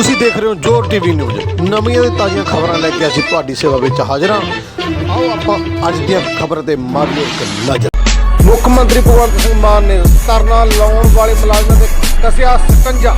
ਤੁਸੀਂ ਦੇਖ ਰਹੇ ਹੋ ਜੋਰ ਟੀਵੀ ਨਿਊਜ਼। ਨਵੀਆਂ ਤੇ ਤਾਜ਼ੀਆਂ ਖਬਰਾਂ ਲੈ ਕੇ ਅਸੀਂ ਤੁਹਾਡੀ ਸੇਵਾ ਵਿੱਚ ਹਾਜ਼ਰ ਹਾਂ। ਆਓ ਆਪਾਂ ਅੱਜ ਦੀਆਂ ਖਬਰਾਂ ਤੇ ਮਾਰੀਏ ਇੱਕ ਨਜ਼ਰ। ਮੁੱਖ ਮੰਤਰੀ ਭਗਵੰਤ ਸਿੰਘ ਮਾਨ ਨੇ ਧਰਨਾ ਲਾਉਣ ਵਾਲੇ ਮੁਲਾਜ਼ਮਾਂ ਤੇ ਕਸਿਆ ਸਕੰਜਾ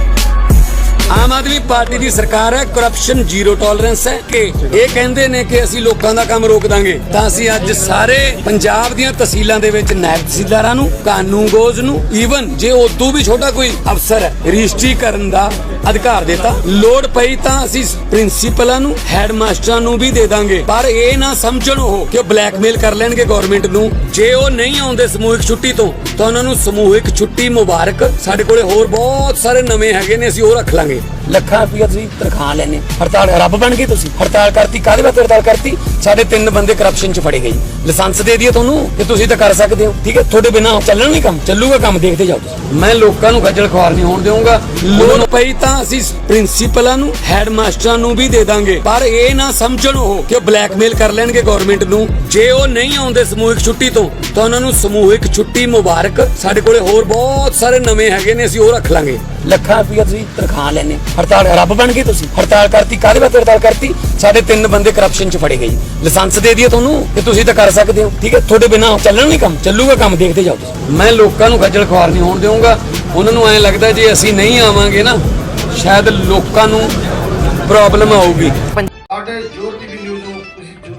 ਆਮ ਆਦਮੀ ਪਾਰਟੀ ਦੀ ਸਰਕਾਰ ਹੈ ਕਰਪਸ਼ਨ ਜ਼ੀਰੋ ਟੋਲਰੈਂਸ ਹੈ ਕਿ ਇਹ ਕਹਿੰਦੇ ਨੇ ਕਿ ਅਸੀਂ ਲੋਕਾਂ ਦਾ ਕੰਮ ਰੋਕ ਦਾਂਗੇ। ਤਾਂ ਅਸੀਂ ਅੱਜ ਸਾਰੇ ਪੰਜਾਬ ਦੀਆਂ ਤਹਿਸੀਲਾਂ ਦੇ ਵਿੱਚ ਨਾਇਬ ਤਹਿਸੀਲਦਾਰਾਂ ਨੂੰ ਕਾਨੂੰਗੋਜ਼ ਨੂੰ ਈਵਨ ਜੇ ਉਦੋਂ ਵੀ ਛੋਟਾ ਕੋਈ ਅਫਸਰ ਹੈ ਰਜਿਸਟਰੀ ਕਰਨ ਦਾ ਅਧਿਕਾਰ ਦਿੱਤਾ, ਲੋੜ ਪਈ ਤਾਂ ਅਸੀਂ ਪ੍ਰਿੰਸੀਪਲਾਂ ਨੂੰ ਹੈਡ ਮਾਸਟਰਾਂ ਨੂੰ ਵੀ ਦੇ ਦਾਂਗੇ। ਪਰ ਇਹ ਨਾ ਸਮਝਣ ਉਹ ਕਿ ਉਹ ਬਲੈਕਮੇਲ ਕਰ ਲੈਣਗੇ ਗਵਰਨਮੈਂਟ ਨੂੰ। ਜੇ ਉਹ ਨਹੀਂ ਆਉਂਦੇ ਸਮੂਹਿਕ ਛੁੱਟੀ ਤੋਂ ਤਾਂ ਉਹਨਾਂ ਨੂੰ ਸਮੂਹਿਕ ਛੁੱਟੀ ਮੁਬਾਰਕ। ਸਾਡੇ ਕੋਲੇ ਹੋਰ ਬਹੁਤ ਸਾਰੇ ਨਵੇਂ ਹੈਗੇ ਨੇ, ਅਸੀਂ ਉਹ ਰੱਖ ਲਾਂਗੇ। ਲੱਖਾਂ ਰੁਪਈਆ ਤੁਸੀਂ ਤਨਖਾਹ ਲੈਣੇ ਹੜਤਾਲ ਰੱਬ ਬਣ ਗਏ ਤੁਸੀਂ। ਹੜਤਾਲ ਕਰਤੀ, ਕਾਹਦੇ ਵਾਸਤੇ ਹੜਤਾਲ ਕਰਤੀ? ਸਾਡੇ ਤਿੰਨ ਬੰਦੇ ਕਰਪਸ਼ਨ ਚ ਫੜੇ ਗਏ। ਲਾਇਸੈਂਸ ਦੇ ਦਈਏ ਤੁਹਾਨੂੰ ਕਿ ਤੁਸੀਂ ਤਾਂ ਕਰ ਸਕਦੇ ਹੋ, ਠੀਕ ਹੈ? ਤੁਹਾਡੇ ਬਿਨਾ ਚੱਲਣ ਨਹੀਂ ਕੰਮ, ਚੱਲੂਗਾ ਕੰਮ, ਦੇਖਦੇ ਜਾਓ ਮੈਂ ਲੋਕਾਂ ਨੂੰ ਖੱਜਲ ਖੁਆਰ ਨਹੀਂ ਹੋਣ ਦੇਵਾਂਗਾ। ਲੋੜ ਪਈ ਤਾਂ ਅਸੀਂ ਪ੍ਰਿੰਸੀਪਲਾਂ ਨੂੰ ਹੈਡ ਮਾਸਟਰਾਂ ਨੂੰ ਵੀ ਦੇ ਦਾਂਗੇ। ਪਰ ਇਹ ਨਾ ਸਮਝਣ ਉਹ ਕਿ ਬਲੈਕਮੇਲ ਕਰ ਲੈਣਗੇ ਗਵਰਨਮੈਂਟ ਨੂੰ। ਜੇ ਉਹ ਨਹੀਂ ਆਉਂਦੇ ਸਮੂਹਿਕ ਛੁੱਟੀ ਤੋਂ, ਤਾਂ ਉਹਨਾਂ ਨੂੰ ਸਮੂਹਿਕ ਛੁੱਟੀ ਮੁਬਾਰਕ ਸਾਡੇ ਕੋਲੇ ਹੋਰ ਬਹੁਤ ਸਾਰੇ ਨਵੇਂ ਹੈਗੇ ਨੇ ਅਸੀਂ ਉਹ ਰੱਖ ਲਾਂਗੇ। ਲੱਖਾਂ ਰੁਪਈਆ ਤੁਸੀਂ ਤਨਖਾਹ ਲੈਣੇ ਹੜਤਾਲ ਰੱਬ ਬਣ ਗਏ ਤੁਸੀਂ। ਹੜਤਾਲ ਕਰਤੀ ਕਾਹਦੇ ਵਾਸਤੇ ਹੜਤਾਲ ਕਰਤੀ? ਸਾਡੇ ਤਿੰਨ ਬੰਦੇ ਕਰਪਸ਼ਨ ਚ ਫੜੇ ਗਏ ਲਾਇਸੈਂਸ ਦੇ ਦਈਏ ਤੁਹਾਨੂੰ ਕਿ ਤੁਸੀਂ ਤਾਂ ਕਰ ਸਕਦੇ ਹੋ। ਠੀਕ ਹੈ ਤੁਹਾਡੇ ਬਿਨਾ ਚੱਲਣ ਨਹੀਂ ਕੰਮ ਚੱਲੂਗਾ ਕੰਮ ਦੇਖਦੇ ਜਾਓ ਤੁਸੀਂ। ਮੈਂ ਲੋਕਾਂ ਨੂੰ ਖੱਜਲ ਖੁਆਰ ਨਹੀਂ ਹੋਣ ਦੇਵਾਂਗਾ ਉਹਨਾਂ ਨੂੰ ਐਂ ਲੱਗਦਾ ਜੇ ਅਸੀਂ ਨਹੀਂ ਆਵਾਂਗੇ ਨਾ ਸ਼ਾਇਦ ਲੋਕਾਂ ਨੂੰ ਪ੍ਰੋਬਲਮ ਆਊਗੀ। ਸਾਡੇ ਜੋਰ ਟੀਵੀ ਨਿਊਜ਼ ਨੂੰ ਤੁਸੀਂ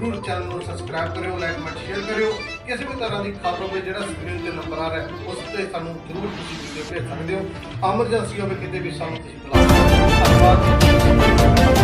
ਜਰੂਰ ਚੈਨਲ ਨੂੰ ਸਬਸਕ੍ਰਾਈਬ ਕਰਿਓ ਲਾਈਕ ਕਮੈਂਟ ਸ਼ੇਅਰ ਕਰਿਓ। ਕਿਸੇ ਵੀ ਤਰ੍ਹਾਂ ਦੀ ਖਬਰ ਹੋਵੇ, ਜਿਹੜਾ ਸਕਰੀਨ ਤੇ ਨੰਬਰ ਆ ਰਿਹਾ, ਉਸ ਤੇ ਸਾਨੂੰ ਜਰੂਰ ਤੁਸੀਂ ਵੀਡੀਓ ਭੇਜ ਸਕਦੇ ਹੋ। ਐਮਰਜੈਂਸੀ ਹੋਵੇ, ਕਿਤੇ ਵੀ ਸਾਨੂੰ ਤੁਸੀਂ ਬੁਲਾ ਸਕਦੇ ਹੋ। ਧੰਨਵਾਦ।